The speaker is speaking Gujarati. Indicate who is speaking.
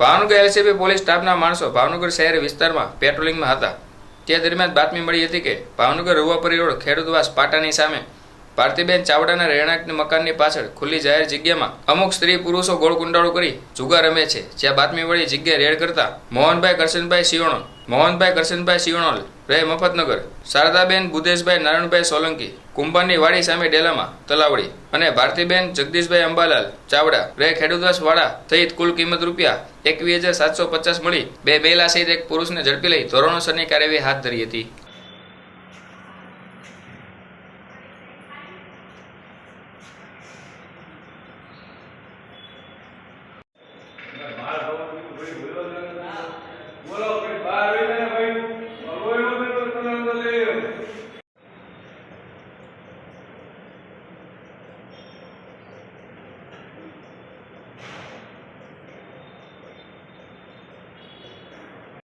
Speaker 1: ભાવનગર એલસીબી પોલીસ સ્ટાફના માણસો ભાવનગર શહેર વિસ્તારમાં પેટ્રોલિંગમાં હતા. તે દરમિયાન બાતમી મળી હતી કે ભાવનગર રૂવાપરી રોડ ખેડૂતવાસ પાટાની સામે ભારતીબેન ચાવડાના રહેણાંકની મકાનની પાછળ ખુલ્લી જાહેર જગ્યામાં અમુક સ્ત્રી પુરુષો ગોળ કુંડાળો કરી જુગાર રમે છે. જ્યાં બાતમી વળી જગ્યાએ રેડ કરતા મોહનભાઈ કરશનભાઈ સિયોણો મોહનભાઈ કરશનભાઈ સિયોણોલ રહે મફતનગર. શારદાબેન બુદેશભાઈ નારાયણભાઈ સોલંકી. કુંભારની વાડી સામે ડેલામાં તલાવડી. અને ભારતીબેન જગદીશભાઈ અંબાલાલ ચાવડા. રે ખેડૂતવાસ વાડા સહિત કુલ કિંમત રૂપિયા એકવીસ હજાર સાતસો પચાસ મળી. બે મહિલા સહિત એક પુરુષને ઝડપી લઈ ધોરણોસરની કાર્યવાહી હાથ ધરી હતી. Wait, wait.